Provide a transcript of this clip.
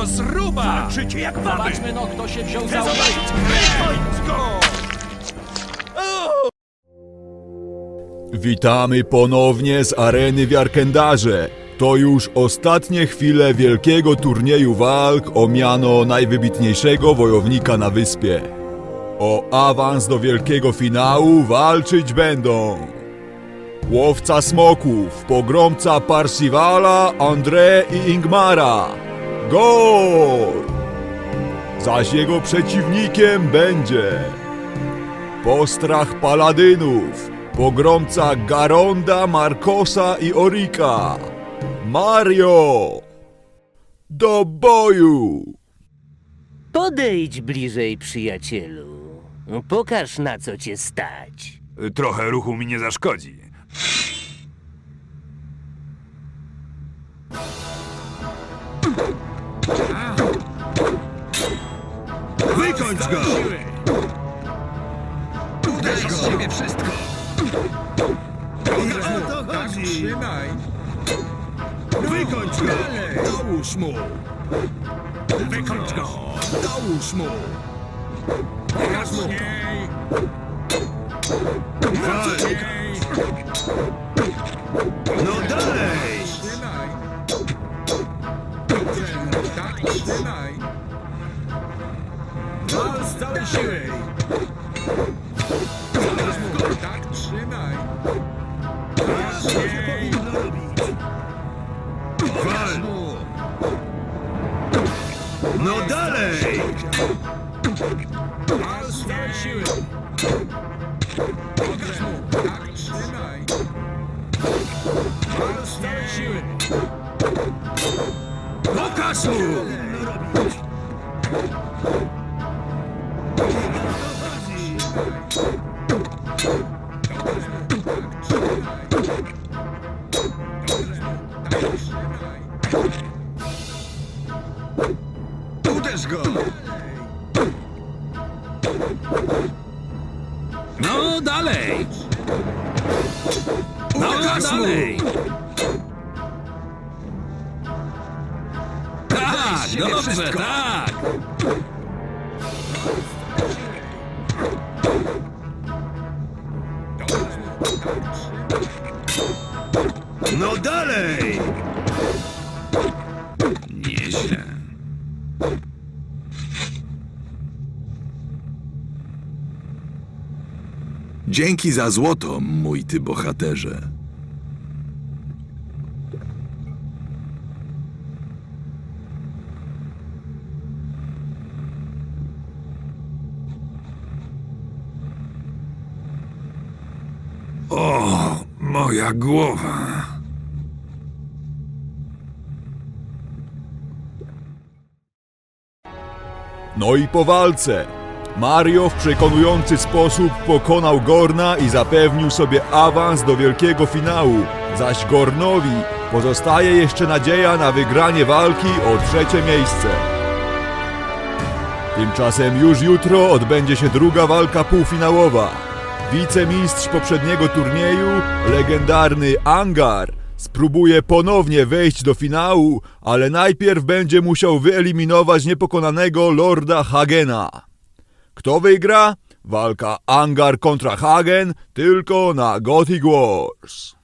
Rozruba! Walczycie jak baby! Zobaczmy no, kto się wziął za! Witamy ponownie z areny w Jarkendarze. To już ostatnie chwile wielkiego turnieju walk o miano najwybitniejszego wojownika na wyspie. O awans do wielkiego finału walczyć będą Łowca Smoków, pogromca Parsivala, André i Ingmara. Gol! Zaś jego przeciwnikiem będzie Postrach Paladynów, pogromca Garonda, Markosa i Orika. Mario! Do boju! Podejdź bliżej, przyjacielu. Pokaż, na co cię stać. Trochę ruchu mi nie zaszkodzi. Wykończ go! Uderz z siebie wszystko! O to chodzi! Wykończ go! Dołóż mu! Wykończ go! Dołóż mu! Pokaż mu! No z całej siły! Tak, trzymaj! Mocniej! Wal! No dalej! Wal z całej siły! Dobrze! Tak, trzymaj! Wal z całej siły! Pokaż mu! Uderz go! No dalej! No dalej! Tak, dobrze, tak! No dalej! Nieźle. Dzięki za złoto, mój ty bohaterze. O, moja głowa. No i po walce. Mario w przekonujący sposób pokonał Gorna i zapewnił sobie awans do wielkiego finału, zaś Gornowi pozostaje jeszcze nadzieja na wygranie walki o trzecie miejsce. Tymczasem już jutro odbędzie się druga walka półfinałowa. Wicemistrz poprzedniego turnieju, legendarny Angar, spróbuje ponownie wejść do finału, ale najpierw będzie musiał wyeliminować niepokonanego Lorda Hagena. Kto wygra? Walka Angar kontra Hagen tylko na Gothic Wars.